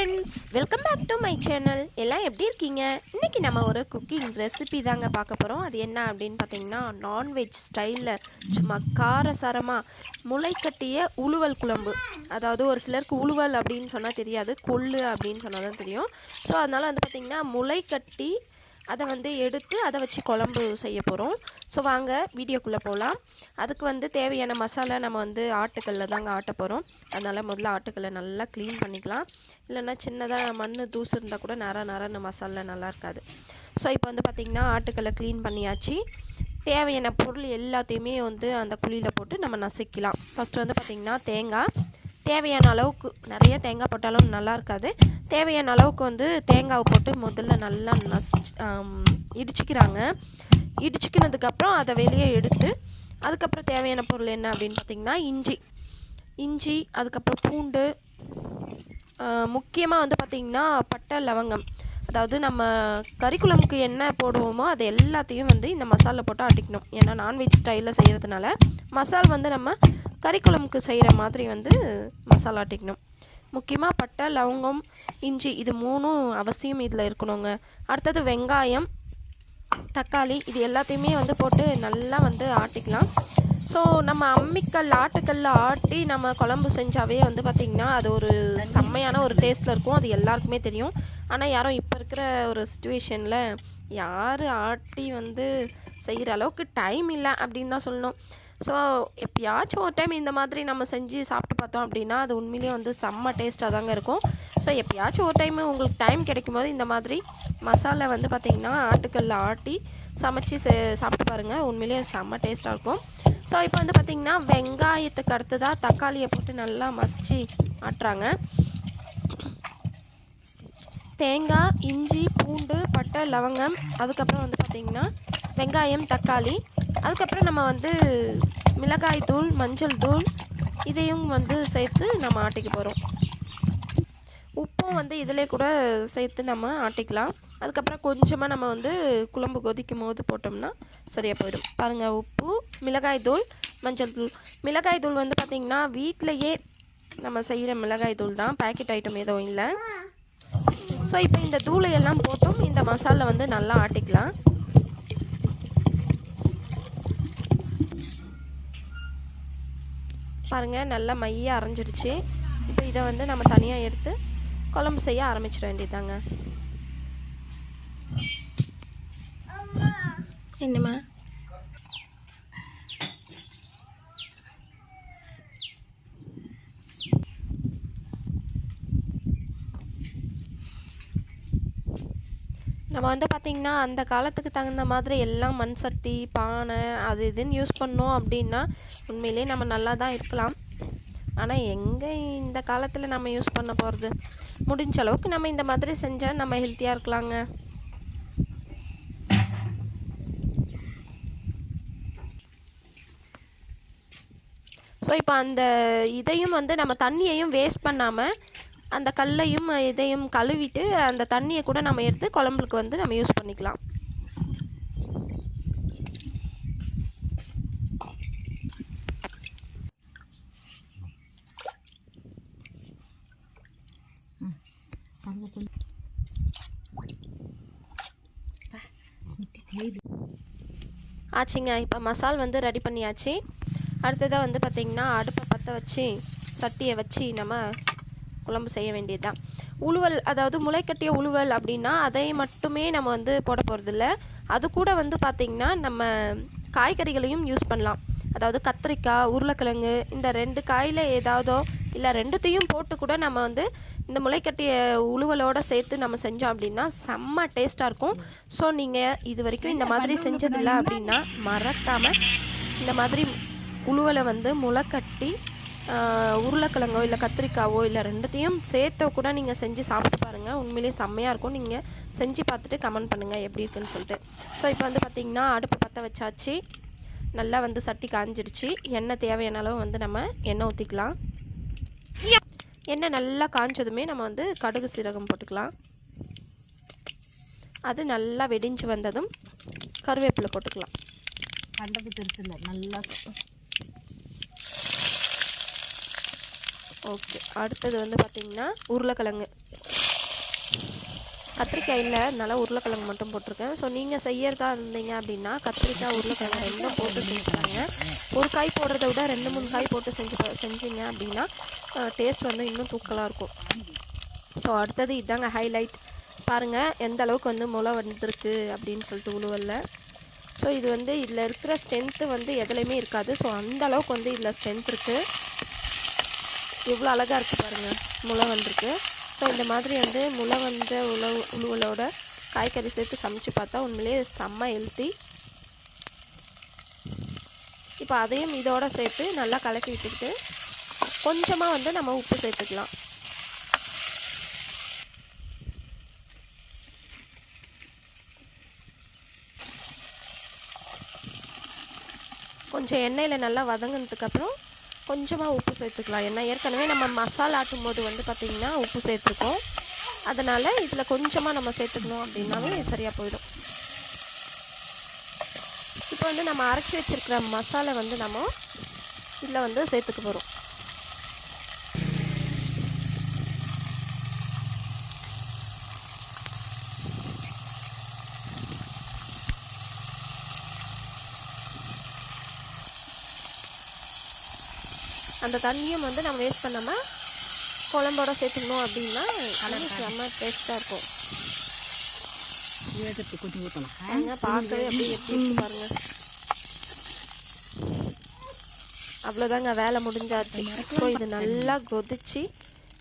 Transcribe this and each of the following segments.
Friends welcome back to my channel எல்லாம் எப்படி இருக்கீங்க? இன்றைக்கி நம்ம ஒரு குக்கிங் ரெசிபி தாங்க பார்க்க போகிறோம் அது என்ன அப்படின்னு பார்த்தீங்கன்னா நான்வெஜ் ஸ்டைலில் சும்மா காரசாரமாக முளைக்கட்டிய உழுவல் குழம்பு. அதாவது ஒரு சிலருக்கு உழுவல் அப்படின்னு சொன்னால் தெரியாது கொள்ளு அப்படின்னு சொன்னால் தான் தெரியும். ஸோ அதனால் வந்து பார்த்திங்கன்னா முளைக்கட்டி அதை வந்து எடுத்து அதை வச்சு குழம்பு செய்ய போகிறோம் ஸோ வாங்க வீடியோக்குள்ளே போகலாம் அதுக்கு வந்து தேவையான மசாலா நம்ம வந்து ஆட்டுக்கல்ல தாங்க ஆட்ட போகிறோம் அதனால் முதல்ல ஆட்டுக்கல்லை நல்லா க்ளீன் பண்ணிக்கலாம். இல்லைன்னா சின்னதாக மண் தூசு இருந்தால் கூட நர நரன்னு மசாலா நல்லா இருக்காது. ஸோ இப்போ வந்து பார்த்திங்கன்னா ஆட்டுக்கல்லை க்ளீன் பண்ணியாச்சு. தேவையான பொருள் எல்லாத்தையுமே வந்து அந்த குழியில் போட்டு நம்ம நசுக்கலாம் ஃபஸ்ட்டு வந்து பார்த்திங்கன்னா தேங்காய். தேவையான அளவுக்கு நிறைய தேங்காய் போட்டாலும் நல்லா இருக்காது. தேவையான அளவுக்கு வந்து தேங்காவை போட்டு முதல்ல நல்லா நஸ் இடிச்சிக்கிறாங்க. இடிச்சிக்கினதுக்கப்புறம் அதை வெளியே எடுத்து அதுக்கப்புறம் தேவையான பொருள் என்ன அப்படின்னு பார்த்திங்கன்னா இஞ்சி. இஞ்சி அதுக்கப்புறம் பூண்டு முக்கியமாக வந்து பார்த்திங்கன்னா பட்டை லவங்கம். அதாவது நம்ம கறிக்குழம்புக்கு என்ன போடுவோமோ அது எல்லாத்தையும் வந்து இந்த மசாலா போட்டு அடிக்கணும். ஏன்னா நான்வெஜ் ஸ்டைலில் செய்கிறதுனால மசால் வந்து நம்ம கறிக்குழம்புக்கு செய்கிற மாதிரி வந்து மசாலா ஆட்டிக்கணும் முக்கியமாக பட்டை லவங்கம் இஞ்சி இது மூணும் அவசியம் இதில் இருக்கணுங்க. அடுத்தது வெங்காயம் தக்காளி இது எல்லாத்தையுமே வந்து போட்டு நல்லா வந்து ஆட்டிக்கலாம். ஸோ நம்ம அம்மிக்கல் ஆட்டுக்கல்ல ஆட்டி நம்ம குழம்பு செஞ்சாவே வந்து பார்த்திங்கன்னா அது ஒரு செம்மையான ஒரு டேஸ்ட்டில் இருக்கும். அது எல்லாருக்குமே தெரியும். ஆனால் யாரும் இப்போ இருக்கிற ஒரு சுச்சுவேஷனில் யார் ஆட்டி வந்து செய்கிற அளவுக்கு டைம் இல்லை அப்படின்னு தான் சொல்லணும். ஸோ எப்பயாச்சும் ஒரு டைம் இந்த மாதிரி நம்ம செஞ்சு சாப்பிட்டு பார்த்தோம் அப்படின்னா அது உண்மையிலேயே வந்து செம்ம டேஸ்ட்டாக தாங்க இருக்கும். ஸோ எப்பயாச்சும் ஒரு டைம் உங்களுக்கு டைம் கிடைக்கும் போது இந்த மாதிரி மசாலா வந்து பார்த்திங்கன்னா ஆட்டுக்கல்ல ஆட்டி சமைச்சு சாப்பிட்டு பாருங்கள் உண்மையிலேயே செம்ம டேஸ்ட்டாக இருக்கும். ஸோ இப்போ வந்து பார்த்திங்கன்னா வெங்காயத்துக்கு அடுத்ததாக தக்காளியை போட்டு நல்லா மசிச்சு ஆட்டுறாங்க. தேங்காய் இஞ்சி பூண்டு பட்டை லவங்கம் அதுக்கப்புறம் வந்து பார்த்திங்கன்னா வெங்காயம் தக்காளி. அதுக்கப்புறம் நம்ம வந்து மிளகாய் தூள் மஞ்சள் தூள் இதையும் வந்து சேர்த்து நம்ம ஆட்டிக்க போகிறோம் உப்பும் வந்து இதிலே கூட சேர்த்து நம்ம ஆட்டிக்கலாம். அதுக்கப்புறம் கொஞ்சமாக நம்ம வந்து குழம்பு கொதிக்கும் போது போட்டோம்னா சரியாக போயிடும். பாருங்கள் உப்பு மிளகாய் தூள் மஞ்சள் தூள். மிளகாய் தூள் வந்து பார்த்திங்கன்னா வீட்டிலையே நம்ம செய்கிற மிளகாய் தூள் தான். பேக்கெட் ஐட்டம் எதுவும் இல்லை. ஸோ இப்போ இந்த தூளை எல்லாம் போட்டும். இந்த மசாலா வந்து நல்லா ஆட்டிக்கலாம். பாருங்கள் நல்லா மையாக அரைஞ்சிடுச்சு. இப்போ இதை வந்து நம்ம தனியாக எடுத்து குழம்பு செய்ய ஆரம்பிச்சிட வேண்டியதாங்க என்னம்மா? நம்ம வந்து பார்த்திங்கன்னா அந்த காலத்துக்கு தகுந்த மாதிரி எல்லாம் மண் சட்டி பானை அது இதுன்னு யூஸ் பண்ணோம் அப்படின்னா உண்மையிலே நம்ம நல்லா தான் இருக்கலாம். ஆனால் எங்கே இந்த காலத்தில் நம்ம யூஸ் பண்ண போகிறது முடிஞ்ச அளவுக்கு நம்ம இந்த மாதிரி செஞ்சால் நம்ம ஹெல்த்தியாக இருக்கலாங்க. ஸோ இப்போ அந்த இதையும் வந்து நம்ம தண்ணியையும் வேஸ்ட் பண்ணாமல் அந்த கல்லையும் இதையும் கழுவிட்டு அந்த தண்ணியை கூட நம்ம எடுத்து குழம்புக்கு வந்து நம்ம யூஸ் பண்ணிக்கலாம். ஆச்சுங்க இப்போ மசால் வந்து ரெடி பண்ணியாச்சு. அடுத்ததாக வந்து பார்த்திங்கன்னா அடுப்பை பற்ற வச்சு சட்டியை வச்சு நம்ம குழம்பு செய்ய வேண்டியது தான் உழுவல் அதாவது முளைக்கட்டிய உழுவல் அப்படின்னா அதை மட்டுமே நம்ம வந்து போட போகிறதில்ல அது கூட வந்து பார்த்திங்கன்னா நம்ம காய்கறிகளையும் யூஸ் பண்ணலாம். அதாவது கத்திரிக்காய் உருளைக்கிழங்கு இந்த ரெண்டு காயில் ஏதாவதோ இல்லை ரெண்டுத்தையும் போட்டு கூட நம்ம வந்து இந்த முளைக்கட்டிய உழுவலோடு சேர்த்து நம்ம செஞ்சோம் அப்படின்னா செம்ம டேஸ்ட்டாக இருக்கும். ஸோ நீங்கள் இது வரைக்கும் இந்த மாதிரி செஞ்சதில்லை அப்படின்னா? மறக்காமல் இந்த மாதிரி உழுவலை வந்து முளைக்கட்டி உருளைக்கிழங்கோ இல்லை கத்திரிக்காவோ இல்லை ரெண்டுத்தையும் சேர்த்தோ கூட நீங்கள் செஞ்சு சாப்பிட்டு பாருங்கள் உண்மையிலேயே செம்மையாக இருக்கும். நீங்கள் செஞ்சு பார்த்துட்டு கமெண்ட் பண்ணுங்கள் எப்படி இருக்குன்னு சொல்லிட்டு. ஸோ இப்போ வந்து பார்த்திங்கன்னா அடுப்பு பற்ற வச்சாச்சு. நல்லா வந்து சட்டி காஞ்சிடுச்சு. எண்ணெய் தேவையான அளவு வந்து நம்ம எண்ணெய் ஊற்றிக்கலாம் எண்ணெய் நல்லா காஞ்சதுமே நம்ம வந்து கடுகு சீரகம் போட்டுக்கலாம். அது நல்லா வெடிஞ்சு வந்ததும் கருவேப்பிலை போட்டுக்கலாம். கண்டது பெருசு இல்லை நல்லா ஓகே. அடுத்தது வந்து பார்த்திங்கன்னா உருளைக்கிழங்கு. கத்திரிக்காய் இல்லை நல்லா உருளைக்கிழங்கு மட்டும் போட்டிருக்கேன். ஸோ நீங்கள் செய்யறதா இருந்தீங்க அப்படின்னா கத்திரிக்காய் உருளைக்கிழங்கு ரெண்டும் போட்டு செஞ்சுக்கிறாங்க ஒரு காய் போடுறத விட ரெண்டு மூணு காய் போட்டு செஞ்சு செஞ்சீங்க அப்படின்னா டேஸ்ட் வந்து இன்னும் தூக்கலாக இருக்கும். ஸோ அடுத்தது இதாங்க ஹைலைட் பாருங்கள் எந்த அளவுக்கு வந்து முளை வந்திருக்கு அப்படின்னு சொல்லிட்டு உழுவல்ல. ஸோ இது வந்து இதில் இருக்கிற ஸ்ட்ரென்த்து வந்து எதுலேயுமே இருக்காது. ஸோ அந்த அளவுக்கு வந்து இதில் ஸ்ட்ரென்த் இருக்குது எவ்வளோ அழகாக இருக்குது பாருங்கள் முளை வந்திருக்கு ஸோ இந்த மாதிரி வந்து முளை வந்த உழவு உழுவலோட காய்கறி சேர்த்து சமைச்சு பார்த்தா உண்மையிலேயே செம்ம ஹெல்த்தி இப்போ அதையும் இதோட சேர்த்து நல்லா கலக்கி விட்டுக்கிட்டு கொஞ்சமாக வந்து நம்ம உப்பு சேர்த்துக்கலாம். கொஞ்சம் எண்ணெயில் நல்லா வதங்கினதுக்கப்புறம் கொஞ்சமாக உப்பு சேர்த்துக்கலாம். ஏன்னா ஏற்கனவே நம்ம மசாலா ஆட்டும் போது வந்து பார்த்திங்கன்னா உப்பு சேர்த்துருக்கோம். அதனால் இதில் கொஞ்சமாக நம்ம சேர்த்துக்கணும் அப்படின்னாவே சரியாக போயிடும். இப்போ வந்து நம்ம அரைச்சி வச்சிருக்கிற மசாலா வந்து நம்ம இதில் வந்து சேர்த்துக்க போகிறோம் அந்த தண்ணியும் வந்து நம்ம வேஸ்ட் பண்ணாமல் குழம்போட சேர்த்துக்கணும் அப்படின்னா இன்னும் செம்ம டேஸ்ட்டாக இருக்கும். கொஞ்சம் பாருங்க பார்க்கவே அப்படியே எப்படி பாருங்க. அவ்வளோதாங்க வேலை முடிஞ்சாச்சு. ஸோ இது நல்லா கொதிச்சு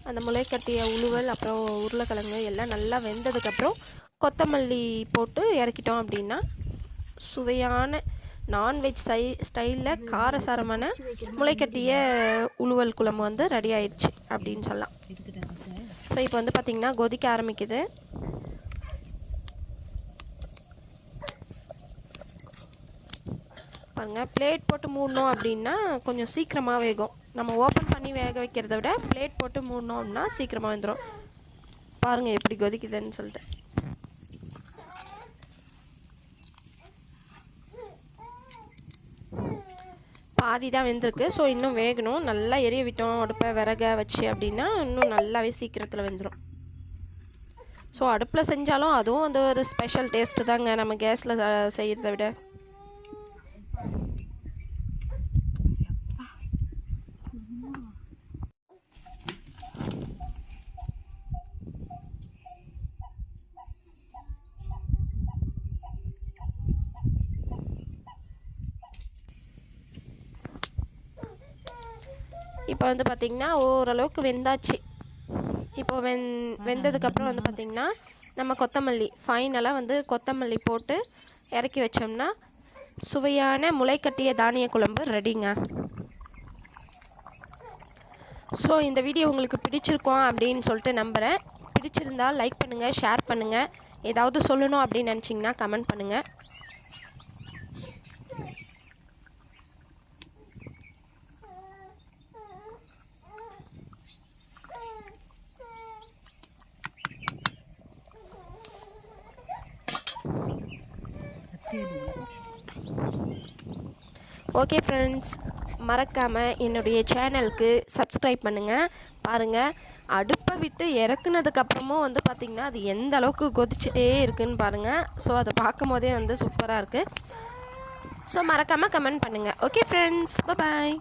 அந்த முளைக்கட்டிய உழுவல் அப்புறம் உருளைக்கிழங்கு எல்லாம் நல்லா வெந்ததுக்கப்புறம் கொத்தமல்லி போட்டு இறக்கிட்டோம் அப்படின்னா சுவையான நான்வெஜ் ஸ்டை ஸ்டைலில் காரசாரமான முளைக்கட்டிய உழுவல் குழம்பு வந்து ரெடி ஆயிடுச்சு அப்படின்னு சொல்லலாம். ஸோ இப்போ வந்து பார்த்திங்கன்னா கொதிக்க ஆரம்பிக்குது. பாருங்கள் பிளேட் போட்டு மூடணும் அப்படின்னா கொஞ்சம் சீக்கிரமாக வேகும். நம்ம ஓப்பன் பண்ணி வேக வைக்கிறத விட பிளேட் போட்டு மூடணும் அப்படின்னா சீக்கிரமாக வந்துடும் பாருங்கள் எப்படி கொதிக்குதுன்னு சொல்லிட்டு. பாதி தான் வெந்திருக்கு. ஸோ இன்னும் வேகணும். நல்லா எரிய விட்டோம். அடுப்பை விறக வச்சு அப்படின்னா இன்னும் நல்லாவே சீக்கிரத்தில் வெந்துடும் ஸோ அடுப்பில் செஞ்சாலும் அதுவும் வந்து ஒரு ஸ்பெஷல் டேஸ்ட்டு தாங்க. நம்ம கேஸில் செய்கிறத விட. இப்போ வந்து பார்த்திங்கன்னா ஓரளவுக்கு வெந்தாச்சு. இப்போ வெந் வெந்ததுக்கப்புறம் வந்து பார்த்திங்கன்னா நம்ம கொத்தமல்லி ஃபைனலாக வந்து கொத்தமல்லி போட்டு இறக்கி வச்சோம்னா சுவையான முளைக்கட்டிய தானிய குழம்பு ரெடிங்க ஸோ இந்த வீடியோ உங்களுக்கு பிடிச்சிருக்கோம் அப்படின்னு சொல்லிட்டு நம்புகிறேன் பிடிச்சிருந்தால் லைக் பண்ணுங்கள் ஷேர் பண்ணுங்கள் ஏதாவது சொல்லணும் அப்படின்னு நினச்சிங்கன்னா கமெண்ட் பண்ணுங்கள் ஓகே ஃப்ரெண்ட்ஸ் மறக்காமல் என்னுடைய சேனலுக்கு சப்ஸ்கிரைப் பண்ணுங்கள் பாருங்கள் அடுப்பை விட்டு இறக்குனதுக்கப்புறமும் வந்து பார்த்திங்கன்னா அது எந்த அளவுக்கு கொதிச்சுட்டே இருக்குன்னு பாருங்கள் ஸோ அதை பார்க்கும் போதே வந்து சூப்பராக இருக்குது ஸோ மறக்காமல் கமெண்ட் பண்ணுங்கள் ஓகே ஃப்ரெண்ட்ஸ் பாய்